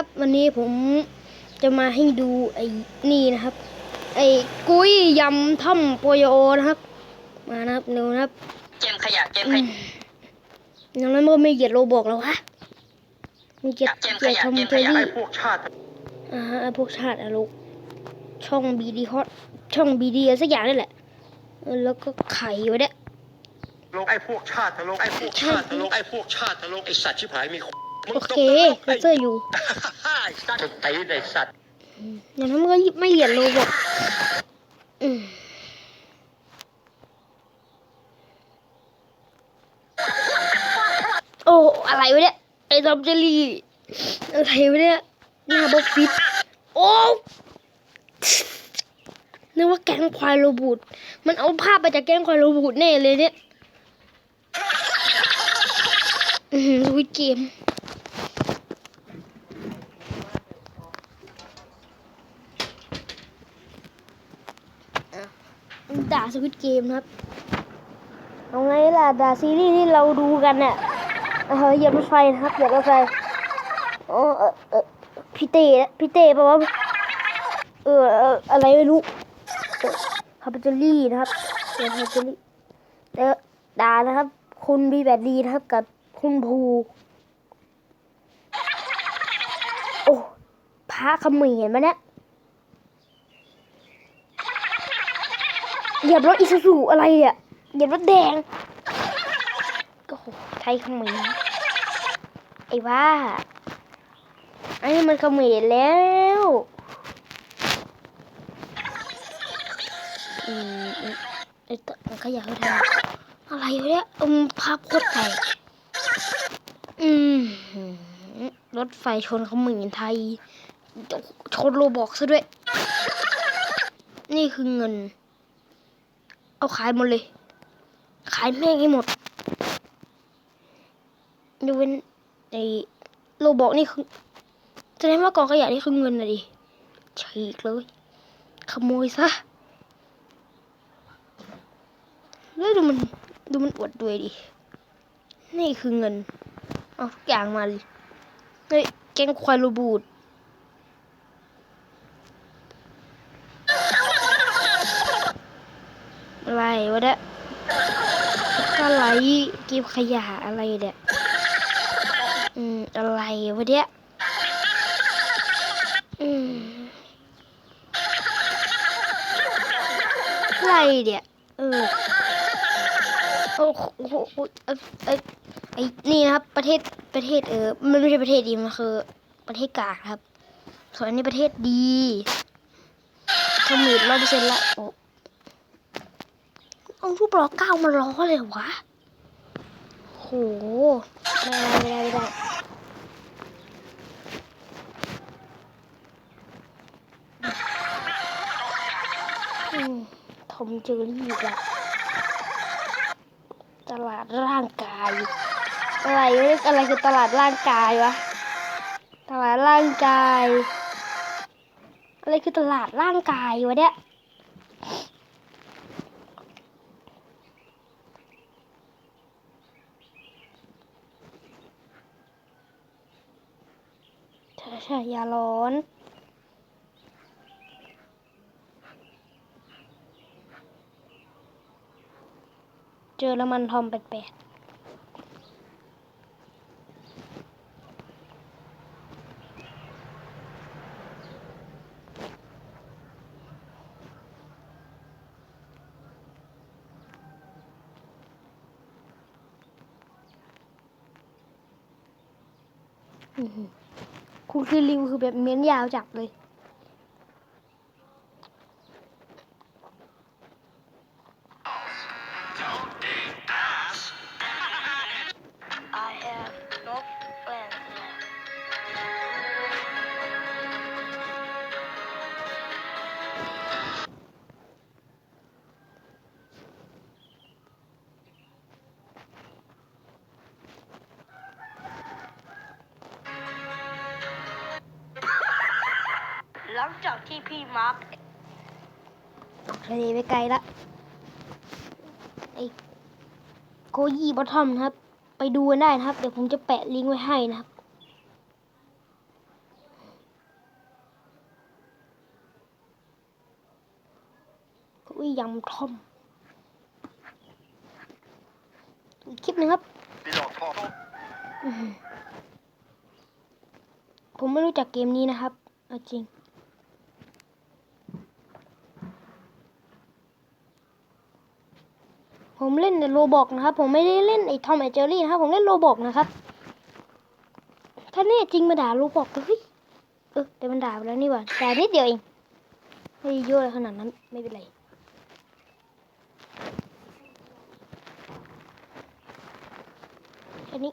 ครับวันนี้ผมจะมาให้ดูไอ้นี่นะครับ ไอ้กุ้ยยำท่อมโปโยโอนะครับ มานะครับเร็วนะครับเกมขยะเกมอืขมยะอย่างนั้นก็ไม่เกลียดโรบอกแล้ววะไม่เกลียดเกมเกลียดขยะทอมเกมเจขอยะรี่ไอ้พวกชาติอ่าฮะไอ้พวกชาติอะลูกช่องบีดีฮอตช่องบีดีสักอย่างนี่แหละเออแล้วก็ไข่ไว้เนี่ยลงไอ้พวกชาติทะลงไอ้พวกชาติทะลงไอ้พวกชาติทะลงไอ้สัตว์ชิบหายมีมึง โอตเคกนรกเลเซอร์อยู่ไอ้สัตว์ตีไอ้สัตว์อย่างนั้นมันก็ไม่เกลียดโรบอกอืมโอ้ อะไรวะเนี่ย ไอ้ทอมเจอรี่อะไรวะเนี่ย หน้าบ๊อบฟิต โอ้นึกว่าแก๊งควายโรบูดมันเอาภาพไปจากแก๊งควายโรบูดแน่เลยเนี่ย อืมสวิตเกม ด่าสวิตเกมครับเอาไงล่ะด่าซีรีส์ที่เราดูกันเนี่ยเออเหยียบรถไฟนะครับเหยียบรถไฟอ๋อเออเออพี่เต้พี่เต้ปลว่าเออเอออะไรไม่รู้คาปิตอรี่นะครับเรียนคาปิตอรี่แล้วด่านะครับ คุณบีแบบดีนะครับกับคุณภูโอ้พระเขมรเห็นไหมเนี่ย เหยียบรถอิซูซูอะไรเนี่ยเหยียบรถแดง ก็โหไทยเขมรไอ้บ้าไอ้นี่มันเขมรแล้วอืมอืมไอ้ตมันขยะเขาทำอะไรวะเนี่ยอืมภาพโคตรแตกอืมรถไฟชนเขมรไทยชนโรบอกซะด้วย นี่คือเงิน เอาขายหมดเลย ขายแม่งให้หมดยกเว้นไอ้โลบอกนี่คือแสดงว่ากองขยะนี่คือเงินนะดิฉีกเลย ขโมยซะ แล้วดูมันดูมันอวดด้วยดิ นี่คือเงิน เอาทุกอย่างมาเลยเฮ้ยแกงควายโรบูด อะไรวะเนี่ยอะไรเก็บขยะอะไรเนี่ยอืมอะไรวะเนี่ยอืมอะไรเนี่ยเออโอ้โหโอ้โหไอ้นี่นะครับ ประเทศประเทศเออมันไม่ใช่ประเทศดีมันคือ ประเทศกากครับ ส่วนอันนี้ประเทศดีขมิดร้อยเปอร์เซ็นต์ละโอ้เอารูปล้อเก้ามาล้อเลยวะ โหไม่ได้ไม่ได้ไม่ได้อืมทอมเจอรี่อะตลาดร่างกาย อะไรอะไรคือตลาดร่างกายวะ ตลาดร่างกาย อะไรคือตลาดร่างกายวะเนี่ย ใช่ใช่อย่าร้อน เจอแล้วมันทอมแปลกๆอื้อหือ คุณคือริวคือแบบเม้นยาวจับเลยังจากที่พี่มาร์คเลไปไกลละไอ้โคยีบอทอมครับ ไปดูกันได้นะครับ เดี๋ยวผมจะแปะลิงก์ไว้ให้นะครับโคยยำทอม อีกคลิปนึงครับ ผมไม่รู้จักเกมนี้นะครับ จริง ผมเล่นแต่โรบอกนะครับ ผมไม่ได้เล่นไอ้ทอมไอเจอรี่นะครับ ผมเล่นโรบอกนะครับ ถ้าแน่จริงมาด่าโรบอกเฮ้ยเออแต่มันด่าไปแล้วนี่หว่าด่านิดเดียวเองไม่เยอะเลยขนาดนั้นไม่เป็นไรแค่นี้